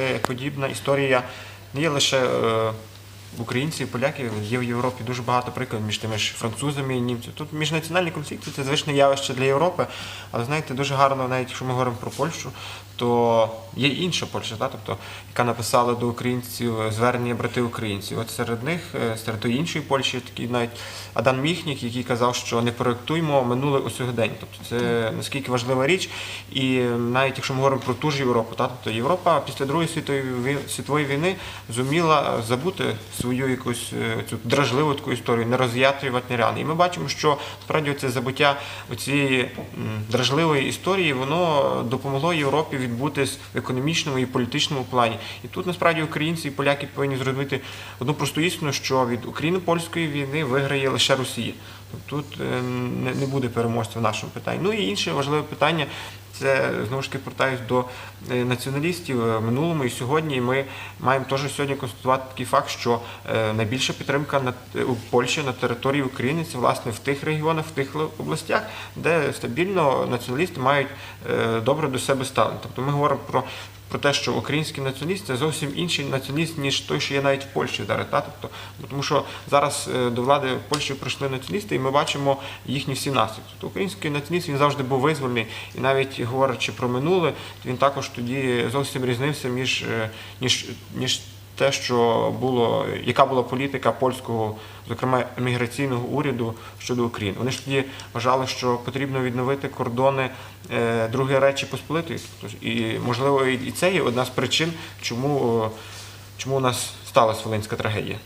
Е, Подібна історія не є лише е, українців, поляків, є в Європі дуже багато прикладів між тими ж французами і німцями. Тут міжнаціональні конфлікти це звичне явище для Європи, але знаєте, дуже гарно, навіть якщо ми говоримо про Польщу, то є інша Польща, та, тобто, яка написала до українців звернення брати українців. От серед них, е, серед тої іншої Польщі, такий навіть Адан Міхнік, який казав, що не проєктуємо минуле у сьогодення. Тобто це наскільки важлива річ. І навіть якщо ми говоримо про ту ж Європу, та, тобто Європа після Другої світової світової війни зуміла забути свою якусь е, цю дражливу таку історію, не роз'ятрювати рани. І ми бачимо, що справді це забуття цієї дражливої історії, воно допомогло Європі відбутись в економічному і політичному плані. І тут насправді українці і поляки повинні зробити одну просту істину, що від україно-польської війни виграє лише Росія. Тут е, не буде переможця в нашому питанні. Ну і інше важливе питання. Це знову ж таки повертаюсь до е, націоналістів Е, минулому і сьогодні. Ми маємо теж сьогодні констатувати такий факт, що е, найбільша підтримка на у Польщі на території України це власне в тих регіонах, в тих областях, де стабільно націоналісти мають добре до себе ставлення. Тобто ми говоримо про. Про те, що український націоналіст це зовсім інший націоналіст, ніж той, що є навіть в Польщі зараз. Та? Тобто, тому що зараз е, до влади в Польщі прийшли націоналісти, і ми бачимо їхні всі наслідки. Тобто український націоналіст він завжди був визвольний, і навіть говорячи про минуле, він також тоді зовсім різнився між е, ніж ніж те, що було, яка була політика польського, зокрема міграційного уряду щодо України. Вони ж тоді вважали, що потрібно відновити кордони е, Другої Речі Посполитої. І можливо, і це є одна з причин, чому, чому у нас сталася Волинська трагедія.